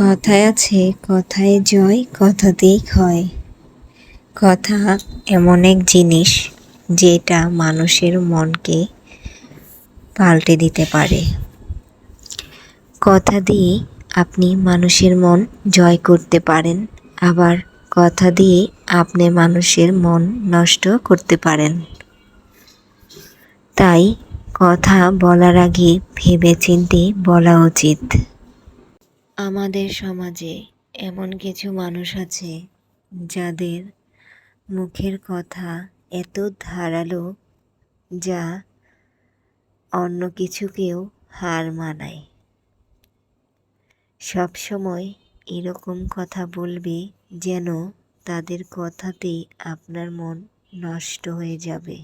কথায় আছে, কথায় জয় কথাতেই ক্ষয় কথা এমন এক জিনিস যেটা মানুষের মনকে পাল্টে দিতে পারে। কথা দিয়ে আপনি মানুষের মন জয় করতে পারেন, আবার কথা দিয়ে আপনি মানুষের মন নষ্ট করতে পারেন। তাই কথা বলার আগে ভেবে ভেবেচিন্তে বলা উচিত। আমাদের সমাজে এমন কিছু মানুষ আছে যাদের মুখের কথা এত ধারালো যা অন্য কিছুকেও হার মানায়। সবসময় এরকম কথা বলবে যেন তাদের কথাতেই আপনার মন নষ্ট হয়ে যাবে।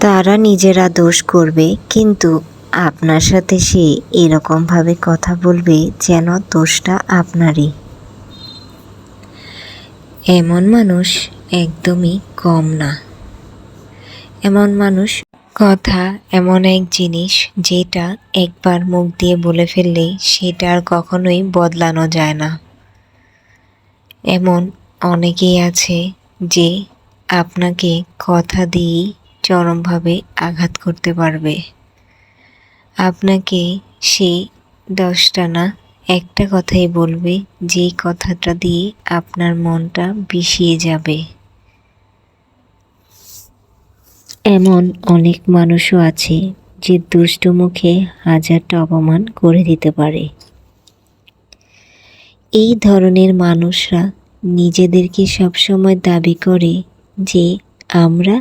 তারা নিজেরা দোষ করবে, কিন্তু আপনার সাথে সে এরকমভাবে কথা বলবে যেন দোষটা আপনারই। এমন মানুষ একদমই কম না। এমন মানুষ কথা, এমন এক জিনিস যেটা একবার মুখ দিয়ে বলে ফেললে সেটা আর কখনোই বদলানো যায় না। এমন অনেকেই আছে যে আপনাকে কথা দিয়েই চরমভাবে আঘাত করতে পারবে। আপনাকে সেই দশটা না একটা কথাই বলবে যেই কথাটা দিয়ে আপনার মনটা বিষিয়ে যাবে। এমন অনেক মানুষও আছে যে দুষ্ট মুখে হাজারটা অপমান করে দিতে পারে। এই ধরনের মানুষরা নিজেদেরকে সবসময় দাবি করে যে আমরা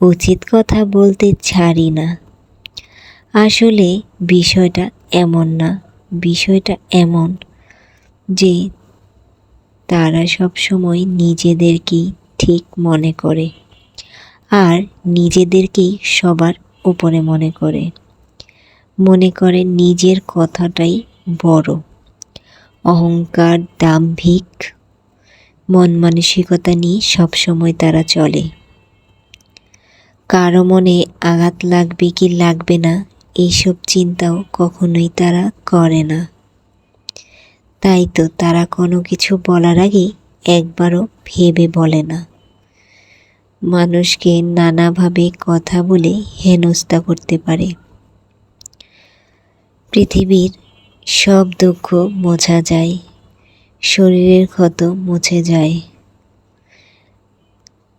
উচিত কথা বলতে ছাড়ি না। আসলে বিষয়টা এমন না। বিষয়টা এমন যে তারা সবসময় নিজেদেরকেই ঠিক মনে করে আর নিজেদেরকেই সবার উপরে মনে করে। মনে করে নিজের কথাটাই বড়। অহংকার, দাম্ভিক, মন মানসিকতা নিয়ে সবসময় তারা চলে। কারও মনে আঘাত লাগবে কি লাগবে না এইসব চিন্তাও কখনোই তারা করে না। তাই তো তারা কোনো কিছু বলার আগে একবারও ভেবে বলে না। মানুষকে নানাভাবে কথা বলে হেনস্থা করতে পারে। পৃথিবীর সব দুঃখ মোছা যায়, শরীরের ক্ষত মুছে যায়।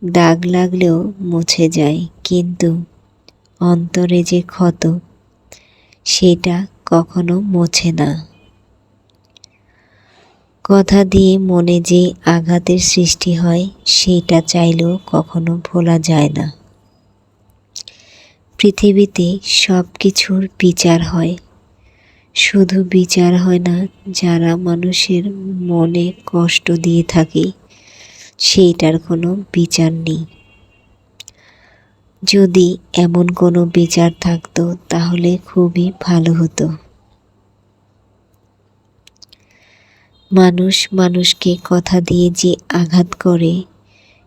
দাগ লাগলেও মুছে যায়, কিন্তু অন্তরে যে ক্ষত সেটা কখনো মোছে না। কথা দিয়ে মনে যে আঘাতের সৃষ্টি হয়, সেটা চাইলেও কখনো ভোলা যায় না। পৃথিবীতে সব কিছুর বিচার হয়। শুধু বিচার হয় না, যারা মানুষের মনে কষ্ট দিয়ে থাকে, সেইটার কোনো বিচার নেই। যদি এমন কোনো বিচার থাকতো, তাহলে খুবই ভালো হতো। মানুষ মানুষকে কথা দিয়ে যে আঘাত করে,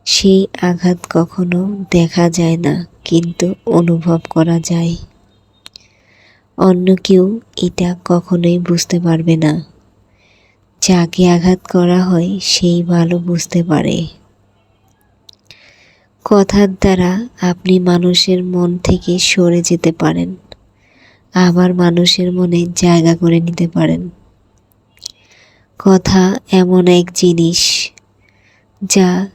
সেই আঘাত কখনো দেখা যায় না, কিন্তু অনুভব করা যায়। অন্য কেউ এটা কখনোই বুঝতে পারবে না। যাকে আঘাত করা হয়, সেই ভালো বুঝতে পারে। কথার দ্বারা আপনি মানুষের মন থেকে সরে যেতে পারেন। আবার মানুষের মনে জায়গা করে নিতে পারেন। কথা এমন এক জিনিস যা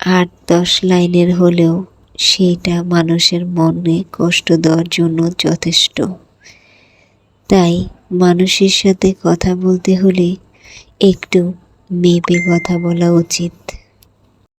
আট দশ লাইনের হলেও সেইটা মানুষের মনে কষ্ট দেওয়ার জন্য যথেষ্ট। তাই মানুষের সাথে কথা বলতে হলে একটু মেপে কথা বলা উচিত।